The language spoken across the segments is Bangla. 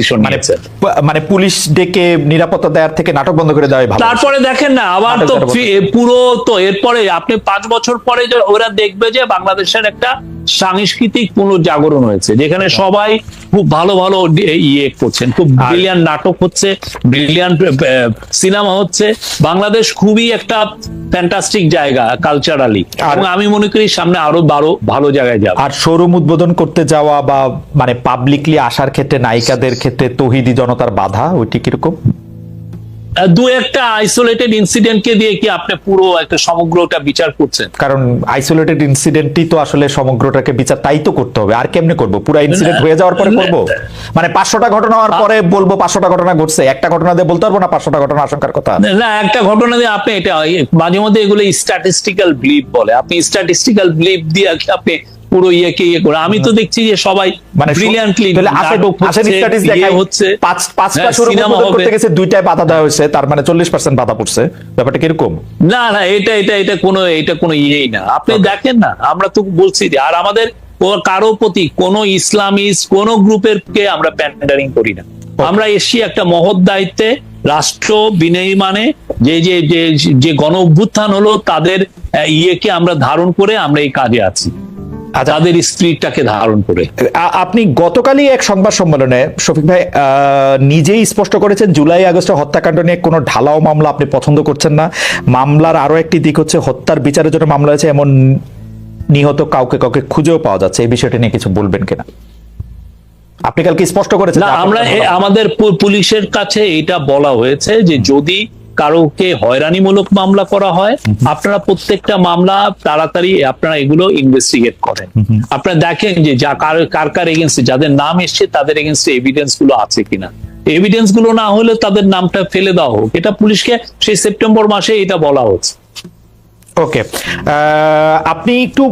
ডিসিশন মানে মানে পুলিশ ডেকে নিরাপত্তা দেওয়ার থেকে নাটক বন্ধ করে দেওয়াই ভালো। তারপরে দেখেন না আবার তো পুরো তো এরপরে আপনি পাঁচ বছর পরে ওরা দেখবে যে বাংলাদেশের একটা সাংস্কৃতিক পুনর্জাগরণ হয়েছে যেখানে সবাই খুব ভালো ভালো ইয়ে করছেন খুব ব্রিলিয়ান্ট নাটক হচ্ছে ব্রিলিয়ান্ট সিনেমা হচ্ছে। বাংলাদেশ খুবই একটা ফ্যান্টাস্টিক জায়গা কালচারালি এবং আমি মনে করি সামনে আরও বারো ভালো জায়গায় যাবে। আর শোরুম উদ্বোধন করতে যাওয়া বা মানে পাবলিকলি আসার ক্ষেত্রে নায়িকাদের ক্ষেত্রে তহিদি জনতার বাধা ওইটি কীরকম? দু একটা আইসোলেটেড ইনসিডেন্টকে দিয়ে কি আপনি পুরো একটা সমগ্রটা বিচার করছেন? কারণ আইসোলেটেড ইনসিডেন্টই তো আসলে সমগ্রটাকে বিচার তাই তো করতে হবে। আর কেমনে করব? পুরো ইনসিডেন্ট হয়ে যাওয়ার পরে করব? মানে পাঁচশোটা ঘটনা হওয়ার পরে বলব পাঁচশোটা ঘটনা ঘটছে। একটা ঘটনা দিয়ে বলতে পারব না পাঁচশোটা ঘটনা আশঙ্কার কথা? না একটা ঘটনা দিয়ে আপনি এটা মাঝে মধ্যে এগুলো স্ট্যাটিস্টিক্যাল ব্লিপ বলে। আপনি স্ট্যাটিস্টিক্যাল ব্লিপ দিয়ে আপনি পুরো ইয়েকে ইয়ে করে। আমি তো দেখছি যে সবাই মানে ব্রিলিয়ান্টলি দেখাই, হচ্ছে। পাঁচ পাঁচটা হ্যাঁ, সিনেমা করতে গেছে দুইটায় বাধা দেওয়া হয়েছে তার মানে চল্লিশ পার্সেন্ট বাধা পড়ছে। ব্যাপারটা কীরকম? না না এটা এটা এটা কোনো এটা কোনো ইয়েই না। আপনি দেখেন না আমরা তো বলছি যে আর আমাদের কারও প্রতি কোন ইসলামিস্ট কোন গ্রুপের কে আমরা প্যান্ডারিং করি না। আমরা এসছি একটা মহৎ দায়িত্বে রাষ্ট্র বিনির্মাণে যে যে যে যে গণ অভ্যুত্থান হলো তাদের ইয়েকে আমরা ধারণ করে আমরা এই কাজে আছি। তাদের স্ত্রীটাকে ধারণ করে। আপনি গতকালই এক সংবাদ সম্মেলনে শফিক ভাই নিজেই স্পষ্ট করেছেন জুলাই আগস্টে হত্যাকাণ্ড নিয়ে কোনো ঢালাও মামলা আপনি পছন্দ করছেন না। মামলার আরও একটি দিক হচ্ছে হত্যার বিচারের জন্য মামলা হয়েছে এমন নিহত কাউকে কাউকে খুঁজেও পাওয়া যাচ্ছে। এই বিষয়টা নিয়ে কিছু বলবেন কিনা? আপনি কালকে স্পষ্ট করেছেন আমরা আমাদের পুলিশের কাছে এটা বলা হয়েছে যে যদি কারোকে হয়রানিমূলক মামলা করা হয় আপনারা প্রত্যেকটা মামলা তাড়াতাড়ি আপনারা এগুলো ইনভেস্টিগেট করেন। আপনারা দেখেন যে যা কার কার কার এগেনস্টে যাদের নাম এসছে তাদের এগেনস্টে এভিডেন্সগুলো আছে কিনা। এভিডেন্সগুলো না হলে তাদের নামটা ফেলে দেওয়া হোক। এটা পুলিশকে সেই সেপ্টেম্বর মাসে এটা বলা হচ্ছে। ওকে আপনি একটু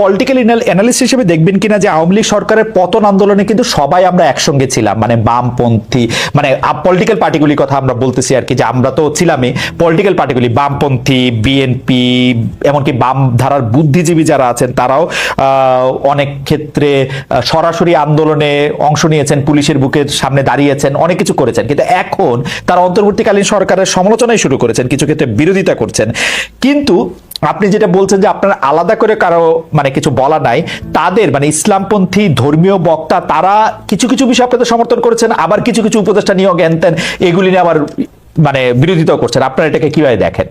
পলিটিক্যাল অ্যানালিস্ট হিসেবে দেখবেন কিনা যে আওয়ামী লীগ সরকারের পতন আন্দোলনে কিন্তু সবাই আমরা একসঙ্গে ছিলাম। মানে বামপন্থী মানে পলিটিক্যাল পার্টিগুলির কথা আমরা বলতেছি আর কি, যে আমরা তো ছিলামই। পলিটিক্যাল পার্টিগুলি বামপন্থী বিএনপি এমনকি বাম ধারার বুদ্ধিজীবী যারা আছেন, তারাও অনেক ক্ষেত্রে সরাসরি আন্দোলনে অংশ নিয়েছেন, পুলিশের বুকের সামনে দাঁড়িয়েছেন, অনেক কিছু করেছেন। কিন্তু এখন তারা অন্তর্বর্তীকালীন সরকারের সমালোচনাই শুরু করেছেন, কিছু ক্ষেত্রে বিরোধিতা করছেন। কিন্তু আপনি যেটা বলছেন যে আপনার আলাদা করে কারও মানে কিছু বলা নাই তাদের মানে ইসলামপন্থী ধর্মীয় বক্তা তারা কিছু কিছু বিষয় আপনাদের সমর্থন করেছেন আবার কিছু কিছু উপদেষ্টা নিয়োগ জ্ঞান এগুলি নিয়ে আবার মানে বিরোধিতা করছেন। আপনারা এটাকে কীভাবে দেখেন?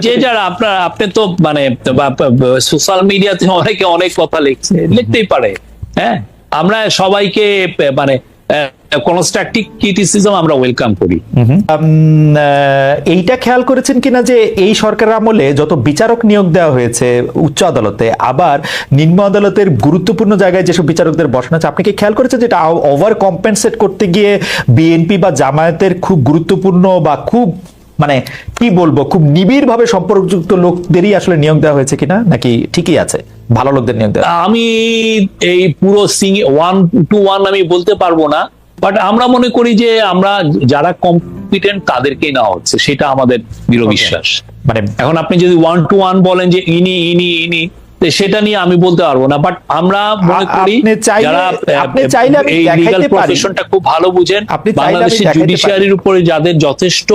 যে যারা আপনার আপনি তো মানে সোশ্যাল মিডিয়াতে অনেকে অনেক কথা লিখছে লিখতেই পারে হ্যাঁ? আমরা সবাইকে মানে কনস্ট্রাকটিভ ক্রিটিসিজম আমরা ওয়েলকাম করি। এইটা খেয়াল করেছেন কিনা যে এই সরকারের আমলে যত বিচারক নিয়োগ দেওয়া হয়েছে উচ্চ আদালতে আবার নিম্ন আদালতের গুরুত্বপূর্ণ জায়গায় যেসব বিচারকদের বসানো আছে আপনি কি খেয়াল করেছেন যে এটা ওভার কম্পেনসেট করতে গিয়ে বিএনপি বা জামায়াতের খুব গুরুত্বপূর্ণ বা খুব মানে কি বলব খুব নিবিড় ভাবে সম্পর্কযুক্ত লোকদেরই আসলে নিয়োগ দেওয়া হয়েছে কিনা? নাকি ঠিকই আছে ভালো লোকদের নিয়োগ দেওয়া? আমি এই পুরো সিং ওয়ান টু ওয়ান আমি বলতে পারব না। বাট আমরা মনে করি যে আমরা যারা কম্পিটেন্ট তাদেরকেই নেওয়া হচ্ছে সেটা আমাদের দৃঢ় বিশ্বাস। মানে এখন আপনি যদি ওয়ান টু ওয়ান বলেন যে ইনি ইনি ইনি সেটা নিয়ে আমি বলতে পারব না। বাট আমরা মনে করি যারা আপনি চাইলে আমি এই দেখাইতে লিগাল পারি। প্রফেশনটা খুব ভালো বুঝেন। বাংলাদেশের জুডিশিয়ারির উপরে যাদের যথেষ্ট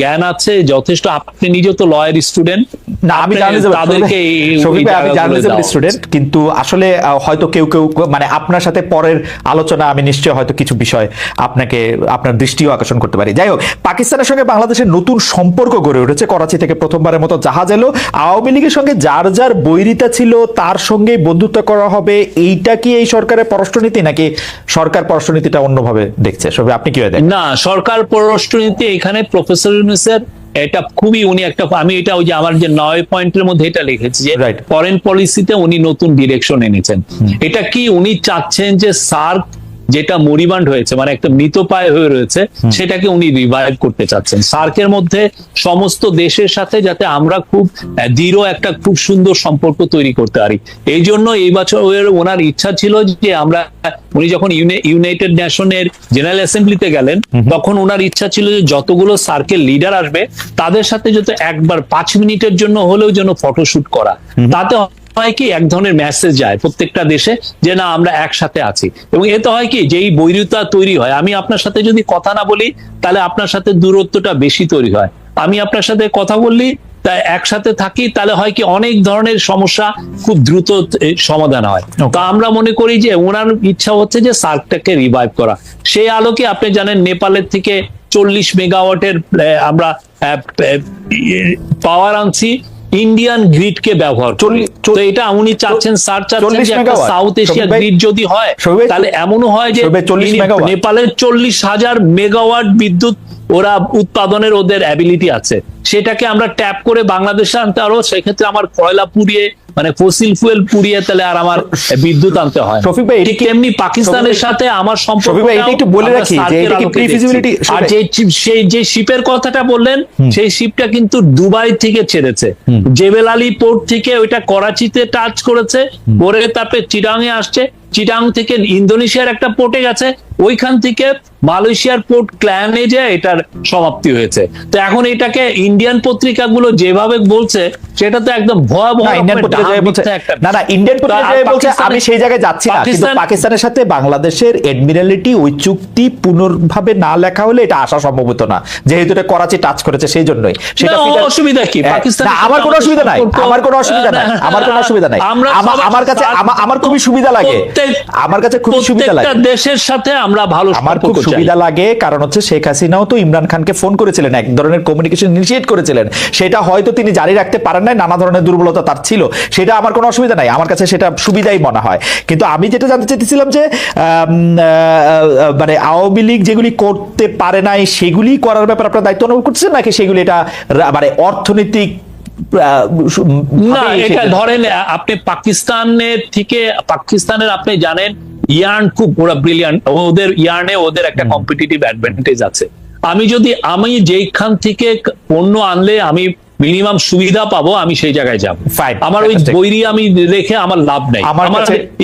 জ্ঞান আছে যথেষ্ট। আপনি নিজে তো লয়ার স্টুডেন্ট না আমি তাদেরকে এই শফিক ভাই, আমি জায়গাগুলো জার্নালিজম স্টুডেন্ট কিন্তু আসলে হয়তো কেউ কেউ মানে আপনার সাথে পরের আলোচনা আমি নিশ্চয়ই হয়তো কিছু বিষয় আপনাকে আপনার দৃষ্টিও আকর্ষণ করতে পারি। যাই হোক পাকিস্তানের সঙ্গে বাংলাদেশের নতুন সম্পর্ক গড়ে উঠেছে। করাচি থেকে প্রথমবারের মতো জাহাজ এলো। আওয়ামী লীগের সঙ্গে যার যার বৈরিতা ছিল তার সঙ্গে বন্ধুত্ব করা হবে। এইটা কি এই সরকারের পররাষ্ট্রনীতি নাকি সরকার পররাষ্ট্রনীতিটা অন্যভাবে দেখছে? সবে আপনি কি না সরকার পররাষ্ট্রনীতি এখানে প্রফেসর ইউনুসের এটা খুবই উনি একটা আমি এটা ওই যে আমার যে নয় পয়েন্টের মধ্যে এটা লিখেছি যে. ফরেন পলিসিতে উনি নতুন ডিরেকশন এনেছেন এটা কি উনি চাচ্ছেন যে সার্ক যেটা মরিবান্ড হয়েছে মানে একটা মৃতপায় হয়ে রয়েছে সেটাকে উনি রিভাইভ করতে চাচ্ছেন। সার্কের মধ্যে সমস্ত দেশের সাথে যাতে আমরা খুব দৃঢ় একটা খুব সুন্দর সম্পর্ক তৈরি করতে পারি। এই জন্য এই বছর ওনার ইচ্ছা ছিল যে আমরা উনি যখন ইউনাইটেড নেশনের জেনারেল অ্যাসেম্বলিতে গেলেন তখন ওনার ইচ্ছা ছিল যে যতগুলো সার্কেল লিডার আসবে তাদের সাথে যত একবার পাঁচ মিনিটের জন্য হলেও যেন ফটোশুট করা। তাতে হয় কি এক ধরনের মেসেজ যায় প্রত্যেকটা দেশে যে না আমরা একসাথে আছি। এবং এতে হয় কি যেই বৈরিতা তৈরি হয় আমি আপনার সাথে যদি কথা না বলি তাহলে আপনার সাথে দূরত্বটা বেশি তৈরি হয়। আমি আপনার সাথে কথা বললি তা একসাথে থাকি তাহলে হয় কি অনেক ধরনের সমস্যা খুব দ্রুত সমাধান হয়। তো আমরা মনে করি যে ওনার ইচ্ছা হচ্ছে যে সার্কটাকে রিভাইভ করা। সেই আলোকে আপনি জানেন নেপালের থেকে চল্লিশ মেগাওয়াটের আমরা পাওয়ার আনছি। ইন্ডিয়ান গ্রিড কে ব্যবহার করি। তো এটা উনি চাচ্ছেন স্যার চাচ্ছেন যে একটা সাউথ এশিয়া গ্রিড যদি হয় তাহলে এমনও হয় যে শফিক ভাই 40 ইনি- মেগাওয়াট। নেপালের চল্লিশ হাজার মেগাওয়াট বিদ্যুৎ ওরা উৎপাদনের ওদের অ্যাবিলিটি আছে সেটাকে আমরা ট্যাপ করে বাংলাদেশে আনতে পারব সেক্ষেত্রে আমার কয়লা পুড়িয়ে মানে ফসিল ফুয়েল পুড়িয়ে তাহলে আর আমার বিদ্যুৎ আনতে হয়। শফিক ভাই, ঠিক তেমনি পাকিস্তানের সাথে আমার সম্পর্ক এটা একটু বলে রাখি যে এটা কি pre-feasibility- আর যে সেই যে শিপের কথাটা বললেন সেই শিপটা কিন্তু দুবাই থেকে ছেড়েছে জেবেল আলী পোর্ট থেকে ওইটা করাচিতে টাচ করেছে পরে তারপরে চিরাং এ আসছে। চিরাং থেকে ইন্দোনেশিয়ার একটা পোর্টে গেছে। ওইখান থেকে মালয়েশিয়ার পোর্ট ক্ল্যানে যে এটার সমাপ্তি হয়েছে। তো এখন এটাকে ইন্ডিয়ান পত্রিকাগুলো যেভাবে বলছে সেটা তো একদম ভয়াবহ না না ইন্ডিয়ান পত্রিকা বলছে আমি সেই জায়গায় যাচ্ছি না কিন্তু পাকিস্তানের সাথে বাংলাদেশের এডমিরালিটি ওই চুক্তি পুনর্ভাবে না লেখা হলে এটা আসা সম্ভব হতো না। যেহেতু এটা করাচি টাচ করেছে সেই জন্যই। সেটা অসুবিধা কি? হ্যাঁ, পাকিস্তানের না, আমার কোনো অসুবিধা নাই আমার কোনো অসুবিধা নাই আমার কোনো অসুবিধা নাই। আমার কাছে আমার খুবই সুবিধা লাগে। আমার কাছে খুবই সুবিধা লাগে। দেশের সাথে আমরা ভালো আমার খুব সুবিধা লাগে কারণ হচ্ছে শেখ হাসিনাও তো ইমরান খানকে ফোন করেছিলেন এক ধরনের কমিউনিকেশন ইনিশিয়েট করেছিলেন। সেটা হয়তো তিনি জারি রাখতে পারেন নাই নানা ধরনের দুর্বলতা তার ছিল। সেটা আমার কোনো অসুবিধা নাই আমার কাছে সেটা সুবিধাই মনে হয়। কিন্তু আমি যেটা জানতে চাইতেছিলাম যে মানে আওয়ামী লীগ যেগুলি করতে পারে নাই সেগুলি করার ব্যাপারে আপনার দায়িত্ব অনুভব করছেন নাকি সেগুলি এটা মানে অর্থনৈতিক না এটা ধরেন আপনি পাকিস্তানের থেকে পাকিস্তানের আপনি জানেন ইয়ার্ন খুব ওরা ব্রিলিয়ান্ট ওদের ইয়ার্নে ওদের একটা কম্পিটিটিভ অ্যাডভান্টেজ আছে। আমি যদি আমি যেইখান থেকে পণ্য আনলে আমি মিনিমাম সুবিধা পাবো আমি সেই জায়গায় যাব। আমার ওই. বৈরি আমি রেখে আমার লাভ নাই। আমার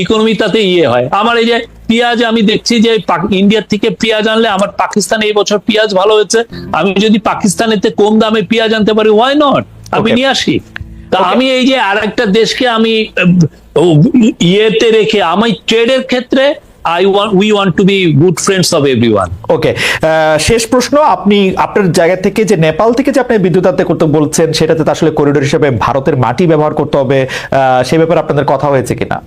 ইকোনমি তাতে ইয়ে হয়। আমার এই যে পেঁয়াজ আমি দেখছি যে ইন্ডিয়ার থেকে পেঁয়াজ আনলে আমার পাকিস্তানে এই বছর পেঁয়াজ ভালো হয়েছে। আমি যদি পাকিস্তানেতে কম দামে পেঁয়াজ আনতে পারি ওয়াই নট আমি নিয়ে আসি। তা আমি এই যে আরেকটা দেশকে আমি ইয়েতে রেখে আমি ট্রেডের ক্ষেত্রে I want we want to be good friends of everyone okay শেষ প্রশ্ন আপনি আপনার জায়গা থেকে যে নেপাল থেকে যে আপনি বিদ্যুৎ আনতে করতে বলছেন সেটাতে আসলে করিডোর হিসেবে ভারতের মাটি ব্যবহার করতে হবে। আহ, সেই ব্যাপারে আপনাদের কথা হয়েছে কিনা?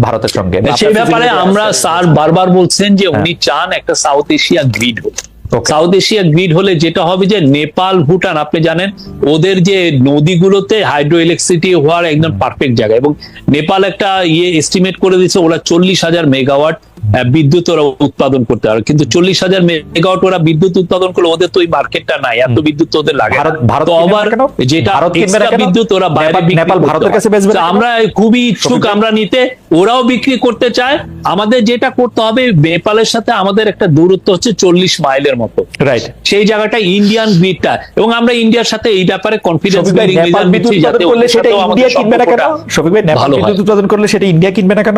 ভারতের সঙ্গে। আপনার ব্যাপারে আমরা? স্যার বারবার বলছেন যে উনি চান একটা সাউথ এশিয়া গ্রিড হোক। Okay. সাউথ এশিয়া গ্রিড হলে যেটা হবে যে নেপাল ভুটান আপনি জানেন, ওদের যে নদীগুলোতে হাইড্রো ইলেকট্রিসিটি হওয়ার একদম পারফেক্ট জায়গা। এবং নেপাল একটা ইয়ে এস্টিমেট করে দিয়েছে, ওরা চল্লিশ হাজার মেগাওয়াট বিদ্যুৎ ওরা উৎপাদন করতে পারে। কিন্তু চল্লিশ হাজার মেগাওয়াট ওরা বিদ্যুৎ উৎপাদন করলে ওদের তো ওই মার্কেটটা নাই এত বিদ্যুৎ ওদের লাগে ভারত- আবার যেটা? বিদ্যুৎ ওরা নেপাল- ভারতের কাছে বেচবে? আমরা খুবই ইচ্ছুক আমরা নিতে ওরাও বিক্রি করতে চায়। আমাদের যেটা করতে হবে নেপালের সাথে আমাদের একটা দূরত্ব হচ্ছে চল্লিশ মাইলের মতো। রাইট সেই জায়গাটা ইন্ডিয়ান গ্রিডটা এবং আমরা ইন্ডিয়ার সাথে এই ব্যাপারে কনফিডেন্স বিদ্যুৎ উৎপাদন করলে সেটা ইন্ডিয়া কিনবে না কেন? শফিক ভাই নেপাল বিদ্যুৎ উৎপাদন করলে সেটা ইন্ডিয়া কিনবে না কেন?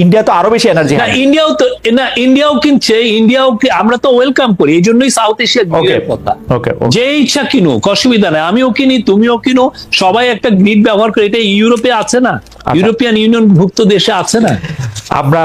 ইন্ডিয়া তো আরও বেশি এনার্জি না ইন্ডিয়াও তো না ইন্ডিয়াও কিনছে ইন্ডিয়াও কি- আমরা তো ওয়েলকাম করি এই জন্যই সাউথ এশিয়া ওকে গ্রিডের কথা। ওকে যে ইচ্ছা কিনো অসুবিধা নাই। আমিও কিনি তুমিও কিনো সবাই একটা গ্রিড ব্যবহার করে। এটা ইউরোপে আছে না। ইউরোপিয়ান ইউনিয়ন ভুক্ত দেশে আছে না? আমরা